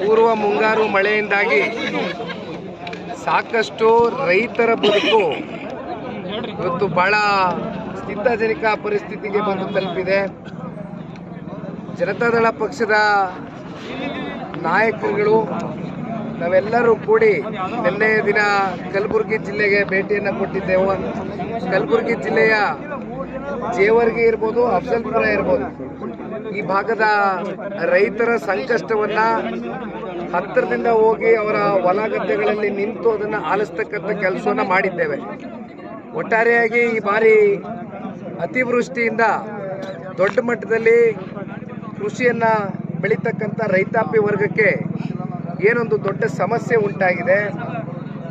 ಪೂರ್ವ ಮುಂಗಾರು ಮಳೆಯಿಂದಾಗಿ ಸಾಕಷ್ಟು ರೈತರ ಬದುಕು ಇವತ್ತು ಬಹಳ ಸ್ಥಿತಜನಕ ಪರಿಸ್ಥಿತಿಗೆ ಬಂದು ತಲುಪಿದೆ. ಜನತಾದಳ ಪಕ್ಷದ ನಾಯಕರುಗಳು, ನಾವೆಲ್ಲರೂ ಕೂಡಿ ನಿನ್ನೆ ದಿನ ಕಲಬುರಗಿ ಜಿಲ್ಲೆಗೆ ಭೇಟಿಯನ್ನು ಕೊಟ್ಟಿದ್ದೆವು. ಕಲಬುರಗಿ ಜಿಲ್ಲೆಯ ಜೇವರ್ಗಿ ಇರ್ಬೋದು ಅಫ್ಜಲ್ಪುರ ಇರ್ಬೋದು. ಈ ಭಾಗದ ರೈತರ ಸಂಕಷ್ಟವನ್ನ ಹತ್ತಿರದಿಂದ ಹೋಗಿ ಅವರ ಹೊಲ ಗದ್ದೆಗಳಲ್ಲಿ ನಿಂತು ಅದನ್ನು ಆಲಿಸ್ತಕ್ಕಂಥ ಕೆಲಸವನ್ನ ಮಾಡಿದ್ದೇವೆ. ಒಟ್ಟಾರೆಯಾಗಿ ಈ ಬಾರಿ ಅತಿವೃಷ್ಟಿಯಿಂದ ದೊಡ್ಡ ಮಟ್ಟದಲ್ಲಿ ಕೃಷಿಯನ್ನ ಬೆಳೀತಕ್ಕಂಥ ರೈತಾಪಿ ವರ್ಗಕ್ಕೆ ಏನೊಂದು ದೊಡ್ಡ ಸಮಸ್ಯೆ ಉಂಟಾಗಿದೆ.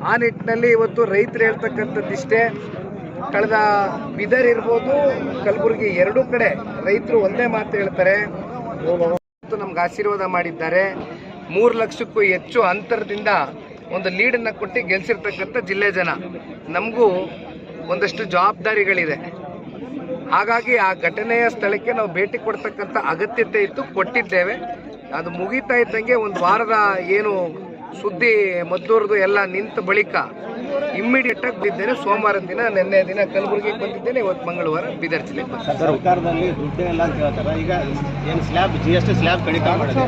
ಆ ನಿಟ್ಟಿನಲ್ಲಿ ಇವತ್ತು ರೈತರು ಹೇಳ್ತಕ್ಕಂಥದ್ದಿಷ್ಟೇ ಕಳೆದ ಬಿದರ್ ಇರ್ಬೋದು, ಕಲಬುರಗಿ ಎರಡೂ ಕಡೆ ರೈತರು ಒಂದೇ ಮಾತು ಹೇಳ್ತಾರೆ. ನಮ್ಗೆ ಆಶೀರ್ವಾದ ಮಾಡಿದ್ದಾರೆ. ಮೂರು ಲಕ್ಷಕ್ಕೂ ಹೆಚ್ಚು ಅಂತರದಿಂದ ಒಂದು ಲೀಡನ್ನು ಕೊಟ್ಟು ಗೆಲ್ಸಿರ್ತಕ್ಕಂಥ ಜಿಲ್ಲೆ ಜನ. ನಮಗೂ ಒಂದಷ್ಟು ಜವಾಬ್ದಾರಿಗಳಿದೆ. ಹಾಗಾಗಿ ಆ ಘಟನೆಯ ಸ್ಥಳಕ್ಕೆ ನಾವು ಭೇಟಿ ಕೊಡ್ತಕ್ಕಂಥ ಅಗತ್ಯತೆ ಇತ್ತು, ಕೊಟ್ಟಿದ್ದೇವೆ. ಅದು ಮುಗಿತಾ ಇದ್ದಂಗೆ ಒಂದು ವಾರದ ಏನು ಸುದ್ದಿ ಮದ್ದೂರ್ದು ಎಲ್ಲ ನಿಂತ ಬಳಿಕ ಇಮ್ಮಿಡಿಯೇಟ್ ಆಗಿ ಬಿದ್ದೇನೆ ಸೋಮವಾರ ದಿನ ನಿನ್ನೆ ದಿನ ಕಲಬುರಗಿಗೆ ಬಂದಿದ್ದೇನೆ. ಇವತ್ತು ಮಂಗಳವಾರ ಬೀದರ್ ಜಿಲ್ಲೆಗೆ ಬಂದಿದ್ದೇನೆ. ಸರ್ಕಾರದಲ್ಲಿ ದುಡ್ಡೇ ಇಲ್ಲ ಅಂತ ಹೇಳ್ತಾರೆ ಈಗ ಏನು slab G S T slab ಕಡಿತ ಮಾಡಿದೆ.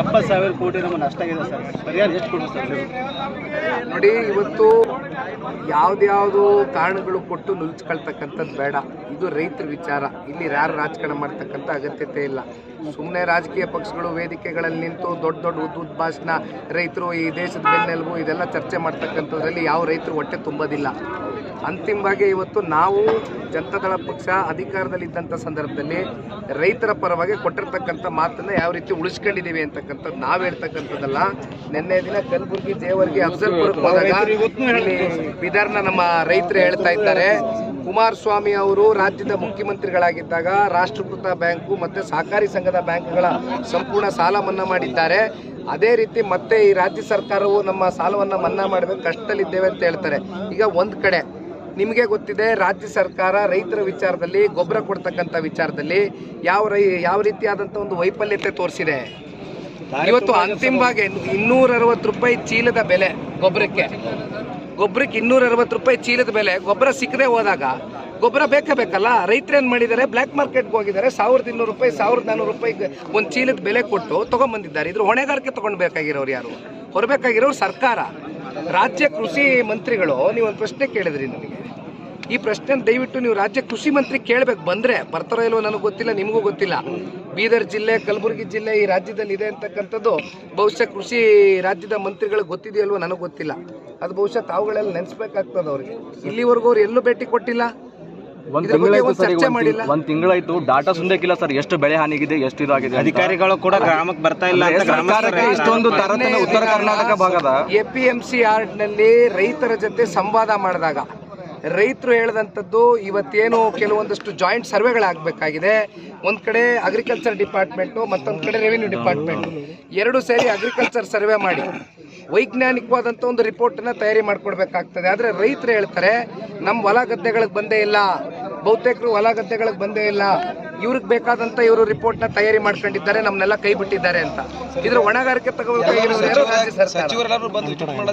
ಎಪ್ಪತ್ತು ಸಾವಿರ ಕೋಟಿ ನಮ್ಮ ನಷ್ಟ ಆಗಿದೆ ಸರ್. ಪರಿಹಾರ ಎಷ್ಟು ಕೊಡು ಸರ್? ನೋಡಿ ಇವತ್ತು ಯಾವ್ದ್ಯಾವ್ದು ಕಾರಣಗಳು ಕೊಟ್ಟು ನುಲ್ಚ್ಕೊಳ್ತಕ್ಕಂಥದ್ದು ಬೇಡ. ಇದು ರೈತರ ವಿಚಾರ. ಇಲ್ಲಿ ಯಾರು ರಾಜಕಾರಣ ಮಾಡ್ತಕ್ಕಂಥ ಅಗತ್ಯತೆ ಇಲ್ಲ. ಸುಮ್ಮನೆ ರಾಜಕೀಯ ಪಕ್ಷಗಳು ವೇದಿಕೆಗಳಲ್ಲಿ ನಿಂತು ದೊಡ್ಡ ದೊಡ್ಡ ಉದ್ದುದ್ ಭಾಷಣ ರೈತರು ಈ ದೇಶದ ಬೆನ್ನೆಲುಬು ಇದೆಲ್ಲ ಚರ್ಚೆ ಮಾಡ್ತಕ್ಕಂಥದ್ರಲ್ಲಿ ಯಾವ ರೈತರು ಹೊಟ್ಟೆ ತುಂಬೋದಿಲ್ಲ. ಅಂತಿಮವಾಗಿ ಇವತ್ತು ನಾವು ಜನತಾದಳ ಪಕ್ಷ ಅಧಿಕಾರದಲ್ಲಿದ್ದಂಥ ಸಂದರ್ಭದಲ್ಲಿ ರೈತರ ಪರವಾಗಿ ಕೊಟ್ಟಿರ್ತಕ್ಕಂಥ ಮಾತನ್ನು ಯಾವ ರೀತಿ ಉಳಿಸ್ಕೊಂಡಿದ್ದೀವಿ ಅಂತಕ್ಕಂಥದ್ದು ನಾವು ಹೇಳ್ತಕ್ಕಂಥದ್ದಲ್ಲ. ನಿನ್ನೆ ದಿನ ಕಲಬುರಗಿ ಜೇವರ್ಗಿ ಅಫ್ಜಲ್ಪುರಕ್ಕೆ ಹೋದಾಗ ಇಲ್ಲಿ ಬಿದರ್ನ ನಮ್ಮ ರೈತರು ಹೇಳ್ತಾ ಇದ್ದಾರೆ. ಕುಮಾರಸ್ವಾಮಿ ಅವರು ರಾಜ್ಯದ ಮುಖ್ಯಮಂತ್ರಿಗಳಾಗಿದ್ದಾಗ ರಾಷ್ಟ್ರೀಕೃತ ಬ್ಯಾಂಕು ಮತ್ತು ಸಹಕಾರಿ ಸಂಘದ ಬ್ಯಾಂಕ್ಗಳ ಸಂಪೂರ್ಣ ಸಾಲ ಮನ್ನಾ ಮಾಡಿದ್ದಾರೆ. ಅದೇ ರೀತಿ ಮತ್ತೆ ಈ ರಾಜ್ಯ ಸರ್ಕಾರವು ನಮ್ಮ ಸಾಲವನ್ನು ಮನ್ನಾ ಮಾಡಬೇಕು ಕಷ್ಟದಲ್ಲಿದ್ದೇವೆ ಅಂತ ಹೇಳ್ತಾರೆ. ಈಗ ಒಂದು ಕಡೆ ನಿಮಗೆ ಗೊತ್ತಿದೆ ರಾಜ್ಯ ಸರ್ಕಾರ ರೈತರ ವಿಚಾರದಲ್ಲಿ ಗೊಬ್ಬರ ಕೊಡ್ತಕ್ಕಂಥ ವಿಚಾರದಲ್ಲಿ ಯಾವ ರೈ ಯಾವ ರೀತಿಯಾದಂಥ ಒಂದು ವೈಫಲ್ಯತೆ ತೋರಿಸಿದೆ. ಇವತ್ತು ಅಂತಿಮವಾಗಿ ಇನ್ನೂರ ಅರವತ್ತು ರೂಪಾಯಿ ಚೀಲದ ಬೆಲೆ ಗೊಬ್ಬರಕ್ಕೆ. ಗೊಬ್ಬರಕ್ಕೆ ಇನ್ನೂರ ಅರವತ್ತು ರೂಪಾಯಿ ಚೀಲದ ಬೆಲೆ ಗೊಬ್ಬರ ಸಿಕ್ಕದೆ ಹೋದಾಗ ಗೊಬ್ಬರ ಬೇಕೇ ಬೇಕಲ್ಲ? ರೈತರೇನು ಮಾಡಿದ್ದಾರೆ? ಬ್ಲ್ಯಾಕ್ ಮಾರ್ಕೆಟ್ಗೆ ಹೋಗಿದ್ದಾರೆ. ಸಾವಿರದ ಇನ್ನೂರು ರೂಪಾಯಿ ಸಾವಿರದ ನಾನ್ನೂರು ರೂಪಾಯಿ ಒಂದು ಚೀಲದ ಬೆಲೆ ಕೊಟ್ಟು ತೊಗೊಂಬಂದಿದ್ದಾರೆ. ಇದ್ರ ಹೊಣೆಗಾರಿಕೆ ತೊಗೊಂಡ್ಬೇಕಾಗಿರೋರು ಯಾರು? ಹೊರಬೇಕಾಗಿರೋರು ಸರ್ಕಾರ. ರಾಜ್ಯ ಕೃಷಿ ಮಂತ್ರಿಗಳು ನೀವು ಒಂದು ಪ್ರಶ್ನೆ ಕೇಳಿದ್ರಿ ನನಗೆ. ಈ ಪ್ರಶ್ನೆ ದಯವಿಟ್ಟು ನೀವು ರಾಜ್ಯ ಕೃಷಿ ಮಂತ್ರಿ ಕೇಳಬೇಕು. ಬಂದ್ರೆ ಬರ್ತಾರೋ ಇಲ್ವೋ ನನಗೆ ಗೊತ್ತಿಲ್ಲ ನಿಮಗೂ ಗೊತ್ತಿಲ್ಲ. ಬೀದರ್ ಜಿಲ್ಲೆ ಕಲಬುರಗಿ ಜಿಲ್ಲೆ ಈ ರಾಜ್ಯದಲ್ಲಿ ಇದೆ ಅಂತಕ್ಕಂಥದ್ದು ಬಹುಶಃ ಕೃಷಿ ರಾಜ್ಯದ ಮಂತ್ರಿಗಳಿಗೆ ಗೊತ್ತಿದೆಯಲ್ವೋ ನನಗೆ ಗೊತ್ತಿಲ್ಲ. ಅದು ಬಹುಶಃ ತಾವುಗಳೆಲ್ಲ ನೆನೆಸ್ಬೇಕಾಗ್ತದೆ ಅವ್ರಿಗೆ. ಇಲ್ಲಿವರೆಗೂ ಅವ್ರು ಎಲ್ಲೂ ಭೇಟಿ ಕೊಟ್ಟಿಲ್ಲ. ಒಂದ್ ತಿಂಗಳಾಯ್ತು ಚರ್ಚೆ ಒಂದ್ ಮಾಡಿಲ್ಲ. ಒಂದ್ ತಿಂಗಳಾಯ್ತು ಡಾಟಾ ಸುಂದಕ್ಕಿಲ್ಲ ಸರ್. ಎಷ್ಟು ಬೆಳೆ ಹಾನಿಗಿದೆ ಎಷ್ಟು ಇದಾಗಿದೆ. ಅಧಿಕಾರಿಗಳು ಕೂಡ ಗ್ರಾಮಕ್ಕೆ ಬರ್ತಾ ಇಲ್ಲ ಇಷ್ಟೊಂದು ಉತ್ತರ ಕರ್ನಾಟಕ ಭಾಗದ ಎ ಪಿ ಎಂ ಸಿ ನಲ್ಲಿ ರೈತರ ಜೊತೆ ಸಂವಾದ ಮಾಡಿದಾಗ ರೈತರು ಹೇಳಿದಂಥದ್ದು ಇವತ್ತೇನು ಕೆಲವೊಂದಷ್ಟು ಜಾಯಿಂಟ್ ಸರ್ವೆಗಳಾಗಬೇಕಾಗಿದೆ. ಒಂದು ಕಡೆ ಅಗ್ರಿಕಲ್ಚರ್ ಡಿಪಾರ್ಟ್ಮೆಂಟು ಮತ್ತೊಂದು ಕಡೆ ರೆವಿನ್ಯೂ ಡಿಪಾರ್ಟ್ಮೆಂಟು ಎರಡು ಸೇರಿ ಅಗ್ರಿಕಲ್ಚರ್ ಸರ್ವೆ ಮಾಡಿ. ವೈಜ್ಞಾನಿಕವಾದಂಥ ಒಂದು ರಿಪೋರ್ಟನ್ನು ತಯಾರಿ ಮಾಡಿಕೊಡ್ಬೇಕಾಗ್ತದೆ. ಆದರೆ ರೈತರು ಹೇಳ್ತಾರೆ ನಮ್ಮ ಹೊಲ ಗದ್ದೆಗಳಿಗೆ ಬಂದೇ ಇಲ್ಲ. ಬಹುತೇಕರು ಹೊಲ ಗದ್ದೆಗಳಿಗೆ ಬಂದೇ ಇಲ್ಲ. ಇವ್ರಿಗೆ ಬೇಕಾದಂಥ ಇವರು ರಿಪೋರ್ಟ್ನ ತಯಾರಿ ಮಾಡ್ಕೊಂಡಿದ್ದಾರೆ. ನಮ್ಮನ್ನೆಲ್ಲ ಕೈ ಬಿಟ್ಟಿದ್ದಾರೆ ಅಂತ. ಇದ್ರ ಹೊಣೆಗಾರಿಕೆ ತಗೋಬೇಕಾಗಿರೋರು ಯಾರು? ರಾಜ್ಯ ಸರ್ಕಾರ. ಹೋಯ್ತು. ವಾರ್ತಾ